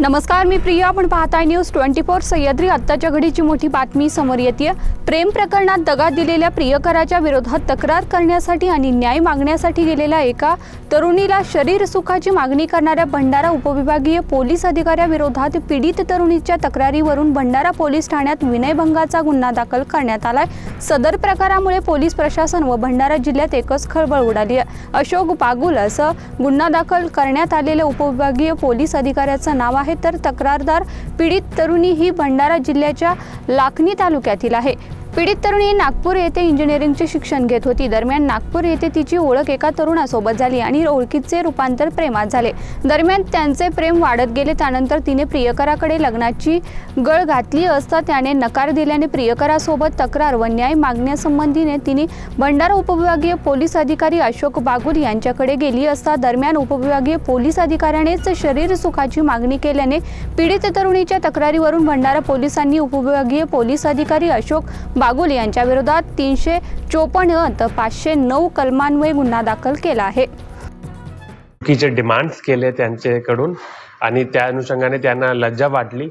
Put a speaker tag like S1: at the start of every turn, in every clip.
S1: नमस्कार मी प्रिया. आपण पाहताय न्यूज ट्वेंटी फोर सह्याद्री. आत्ताच्या घडीची मोठी बातमी समोर येते प्रेम प्रकरणात दगा दिलेल्या प्रियकराच्या विरोधात तक्रार करण्यासाठी आणि न्याय मागण्यासाठी गेलेल्या एका तरुणीला शरीर सुखाची मागणी करणाऱ्या भंडारा उपविभागीय पोलीस अधिकाऱ्याविरोधात पीडित तरुणीच्या तक्रारीवरून भंडारा पोलीस ठाण्यात विनयभंगाचा गुन्हा दाखल करण्यात आलाय. सदर प्रकारामुळे पोलीस प्रशासन व भंडारा जिल्ह्यात एकच खळबळ उडाली आहे. अशोक बागुल असं गुन्हा दाखल करण्यात आलेल्या उपविभागीय पोलीस अधिकाऱ्याचं नाव आहे. तर तक्रारदार पीडित तरुणी ही भंडारा जिल्ह्याच्या लाखनी तालुक्यातील आहे. पीडित तरुणी नागपूर येथे इंजिनिअरिंगचे शिक्षण घेत होती. दरम्यान नागपूर येथे तिची ओळख एका तरुणासोबत झाली आणि ओळखीचे रूपांतर प्रेमात झाले. दरम्यान त्यांचे प्रेम वाढत गेले त्यानंतर तिने प्रियकराकडे लग्नाची गळ घातली असता त्याने नकार दिल्याने प्रियकरासोबत तक्रार व न्याय मागण्यासंबंधीने तिने भंडारा उपविभागीय पोलीस अधिकारी अशोक बागुल यांच्याकडे गेली असता दरम्यान उपविभागीय पोलीस अधिकाऱ्यानेच शरीर सुखाची मागणी केल्याने पीडित तरुणीच्या तक्रारीवरून भंडारा पोलिसांनी उपविभागीय पोलीस अधिकारी अशोक बागुल यांच्या विरोधात तीनशे चोपन्न तर पाचशे नऊ कलमान्वये गुन्हा दाखल केला आहे.
S2: चुकीचे डिमांड्स केले त्यांच्याकडून आणि त्या अनुषंगाने त्यांना लज्जा वाटली.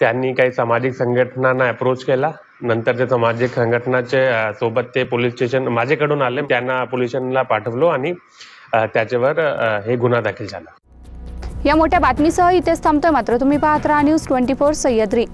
S2: त्यांनी काही सामाजिक संघटनांना अप्रोच केला. नंतर ते सामाजिक संघटनाचे सोबत ते पोलीस स्टेशन माझ्याकडून आले. त्यांना पोलीस स्टेशनला पाठवलो आणि त्याच्यावर हे गुन्हा दाखल झाला.
S1: या मोठ्या बातमीसह इथेच थांबतोय मात्र. तुम्ही पाहत राहा न्यूज ट्वेंटी फोर सह्याद्री.